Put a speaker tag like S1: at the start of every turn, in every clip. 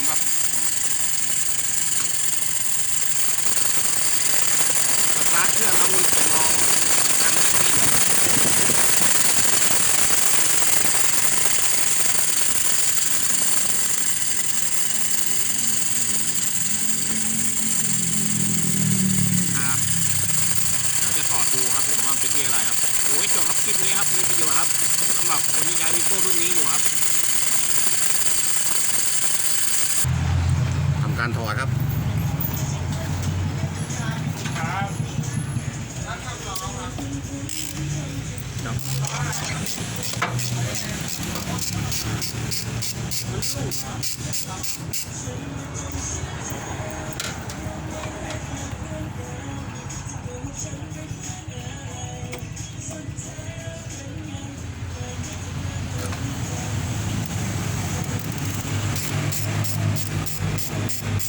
S1: ามครับสตาร์ทเครื่องแล้วมีเสียงร้องดังไม่ติดอะเราจะถอดดูครับผมว่ามันเป็นที่อะไรครับดูให้จบครับคลิปนี้ครับมีประโยชน์ครับสำหรับคนที่ใช้วิโก้รุ่นนี้อยู่ครับทำ การถอดครับ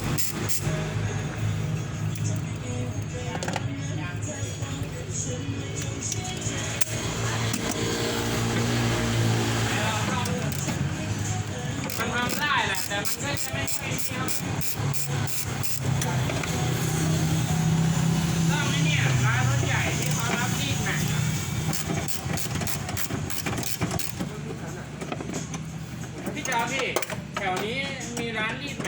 S2: มันทำได้แหละ แต่มันก็จะไม่ใช่เที่ยวต้องไหมเนี่ยร้านรถใหญ่ที่เขารับรีดหนักอะพี่จอพี่ แถวนี้มีร้านรีดไหน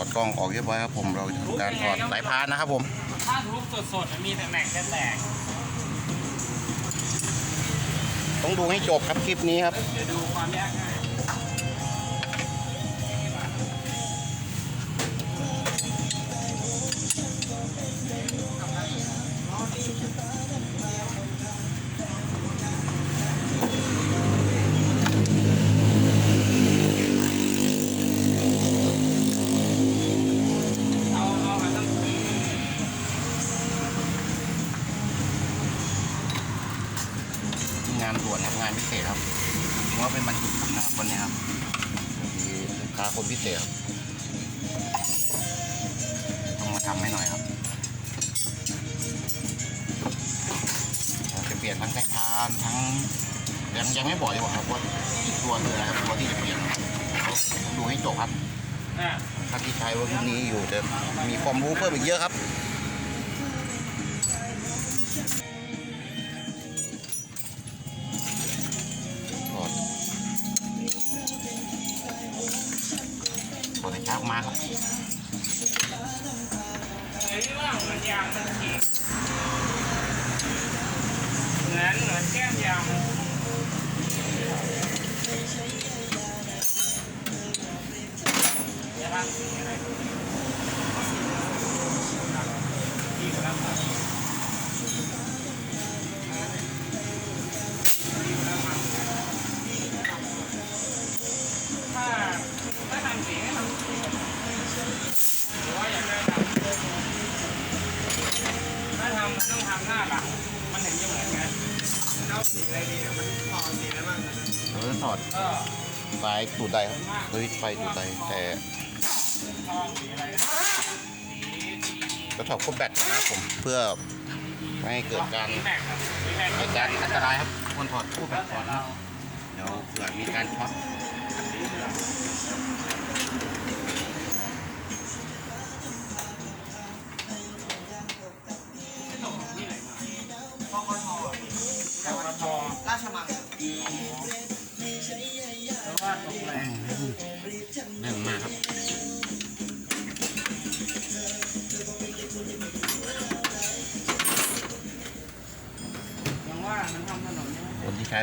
S2: อ
S1: ดกล้องออกเรียบร้อยครับผมเราจะทำการถอดสายพานนะครับผม
S2: ถ้าทุบสดๆมันมีแต่แม็กจะแตก
S1: ต้องดูให้จบครับคลิปนี้ครับ
S2: เดี๋ยวดูความยากง่าย งา
S1: นด่วนครับงานพิเศษครับถือว่าเป็นบรรจุนะครับวันนี้ครับมีลูกค้าคนพิเศษครับต้องมาทำให้หน่อยครับเราจะเปลี่ยนทั้งสายพานทั้งยังยังไม่บอกดีกว่าครับว่าอีกตัวคืออะไรครับตัวที่จะเปลี่ยนดูให้จบครับ
S2: อะ
S1: ท่าที่ใช้รถรุ่นนี้อยู่จะมีความรู้เพิ่มอีกเยอะครับ
S2: เฮ้ยว่ามันยางมันฉีกเหมือนเหมือนแก้มยา ไฟ
S1: ตูดใดครับเฮ้ยไฟตูดใดแต่
S2: กระ
S1: ถอดคบแบตนะครับผมเพื่อไม่ให้เกิดการ
S2: แม็กครับสีแม็ก
S1: เหตุการณ์อันตรายครับควรถอดคู่แบตก่อนนะครับเดี๋ยวเผื่อมีการช็อต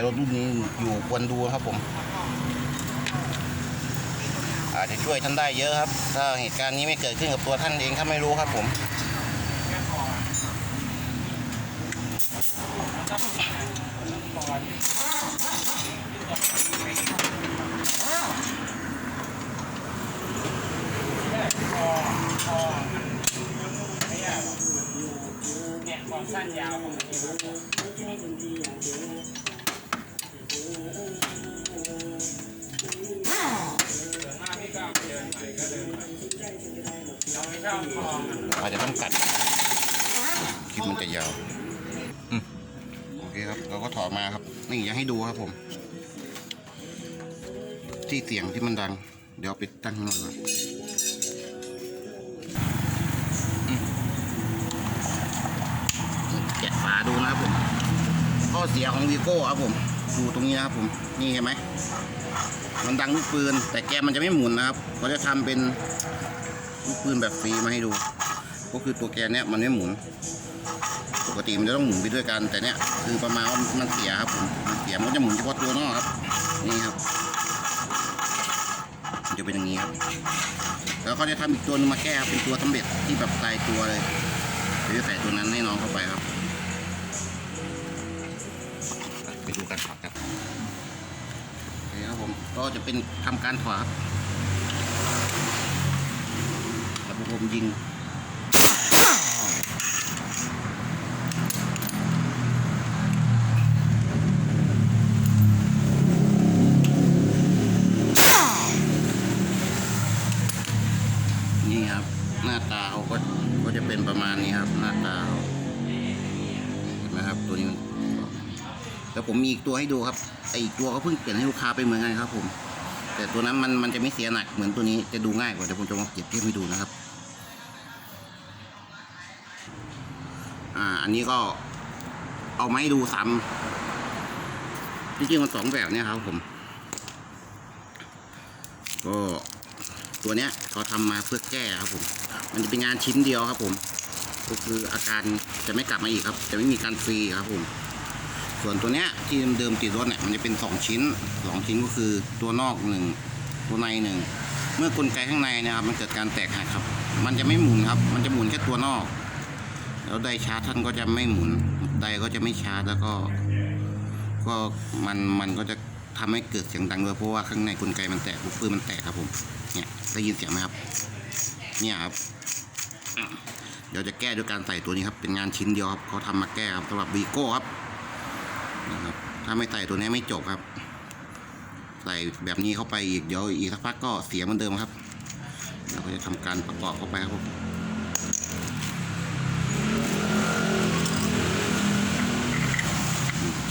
S3: ร
S2: ถ
S1: รุ่นนี้อยู่ควรดูครับผม อาจจะช่วยท่านได้เยอะครับ ถ้าเหตุการณ์นี้ไม่เกิดขึ้นกับตัวท่านเองถ้าไม่รู้ครับผม
S2: แค่พอมันต้องก่อนแค่พอพอมันไอ้เนี่ยความสั้นยาวของมัน ลิ
S1: ปมันจะยาวอืมโอเคครับ เราก็ถอดมาครับ นี่อยากให้ดูครับผม ที่เสียงที่มันดัง เดี๋ยวเอาไปตั้งข้างนอกก่อนอืมแกะฝาดูนะครับผม ข้อเสียของวีโก้ครับผมดูตรงนี้นะครับผม นี่เห็นไหม มันดังลูกปืน แต่แกมันจะไม่หมุนนะครับเขาจะทำเป็นลูกปืนแบบฟรีมาให้ดู ก็คือตัวแกนเนี้ยมันไม่หมุน กติมันจะต้องหมุนไปด้วยกัน แต่เนี้ยคือประมาณว่ามันเสียครับผมมันเสียมันก็จะหมุนเฉพาะตัวนอกครับ นี่ครับมันจะเป็นอย่างนี้ครับ แล้วเขาจะทำอีกตัวนึงมาแก้ครับเป็นตัวสำเร็จที่แบบตายตัวเลยเดี๋ยวจะใส่ตัวนั้นให้น้องเข้าไปครับ ไปดูกันถอดครับโอเคครับผมก็จะเป็นทำการถอดครับระบบผมยิง ผมมีอีกตัวให้ดูครับไออีกตัวก็เพิ่งเปลี่ยนให้ลูกค้าไปเหมือนกันครับ ผม แต่ตัวนั้นมันมันจะไม่เสียหนักเหมือนตัวนี้จะดูง่ายกว่าเดี๋ยวผมจะมาเปรียบเทียบให้ดูนะครับ อ่า อันนี้ก็เอาไม้ดูซ้ำจริงๆมันสองแบบเนี่ยครับ ผม ก็ตัวเนี้ยเขาทำมาเพื่อแก้ครับผม มันจะเป็นงานชิ้นเดียวครับ ผม ก็คืออาการจะไม่กลับมาอีกครับ จะไม่มีการฟรีครับผม ส่วนตัวเนี้ยที่เดิมติดรถเนี่ยมันจะเป็นสองชิ้นสองชิ้นก็คือตัวนอกหนึ่งตัวในหนึ่งเมื่อกลไกข้างในนะครับมันเกิดการแตกหักครับ มันจะไม่หมุนครับ มันจะหมุนแค่ตัวนอก แล้วไดชาร์จท่านก็จะไม่หมุนไดก็จะไม่ชาร์จแล้วก็ ก็มันมันก็จะทำให้เกิดเสียงดังด้วยเพราะว่าข้างในกลไกมันแตกลูกปืนมันแตกครับผมเนี่ยได้ยินเสียงไหมครับ เนี่ยครับเดี๋ยวจะแก้ด้วยการใส่ตัวนี้ครับ เป็นงานชิ้นเดียวครับเขาทำมาแก้ครับสำหรับวีโก้ครับ นะครับ ถ้าไม่ใส่ตัวนี้ไม่จบครับ ใส่แบบนี้เข้าไปอีกเดี๋ยวอีกสักพักก็เสียเหมือนเดิมครับ เราก็จะทำการประกอบเข้าไปครับ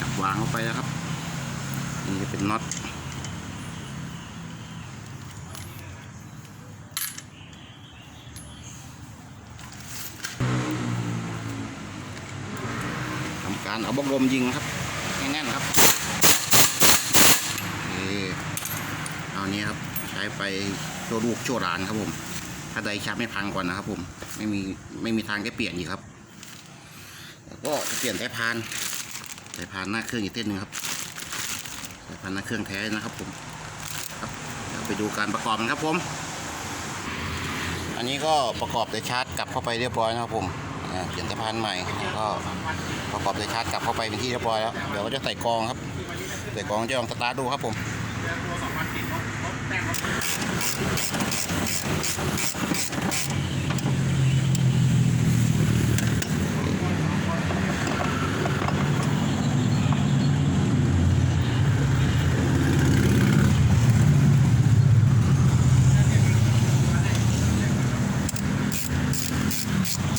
S1: จับวางเข้าไปแล้วครับ นี่จะเป็นน็อตทำการเอาบล็อกลมยิงครับ ให้แน่นครับโอเคเอานี้ครับใช้ไปโชว์ลูกโชว์หลานครับผม ถ้าใดชับไม่พังก่อนนะครับผม ไม่มีไม่มีทางได้เปลี่ยนอีกครับ แล้วก็จะเปลี่ยนสายพานสายพานหน้าเครื่องอีกเส้นหนึ่งครับสายพานหน้าเครื่องแท้นะครับผมครับเดี๋ยวไปดูการประกอบกันครับผม อันนี้ก็ประกอบสายชาร์จกลับเข้าไปเรียบร้อยนะครับผม เปลี่ยนสะพานใหม่แล้วก็ประกอบสายชาร์จกลับเข้าไปเป็นที่เรียบร้อยแล้วเดี๋ยวก็จะใส่กองครับใส่กองจะลองสตาร์ทดูครับผม
S2: ตัวสองพันติดเขาเขาแต่งมา
S1: เพ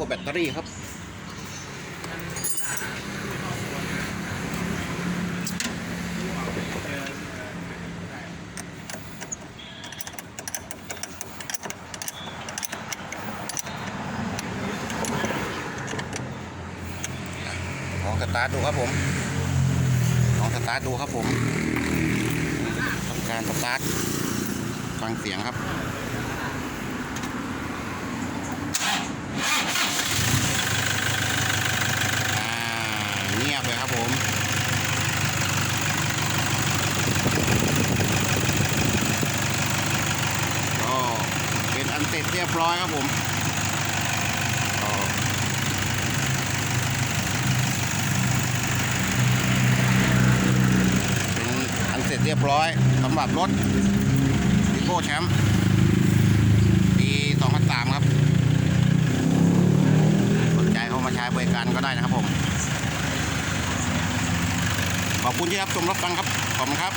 S1: วกแบตเตอรี่ครับ ตาร์ทดูครับผมลองสตาร์ทดูครับผมทำการสตาร์ทฟังเสียงครับอ่าเงียบเลยครับผมก็เป็นอันเสร็จเรียบร้อยครับผมก็เป็นอันเสร็จเรียบ ร้อยสำหรับรถวิโก้แชมป์ปี2003 ครับ สนใจเข้ามาใช้บริการก็ได้นะครับผม ขอบคุณที่รับชมรับฟังครับ ขอบคุณครับ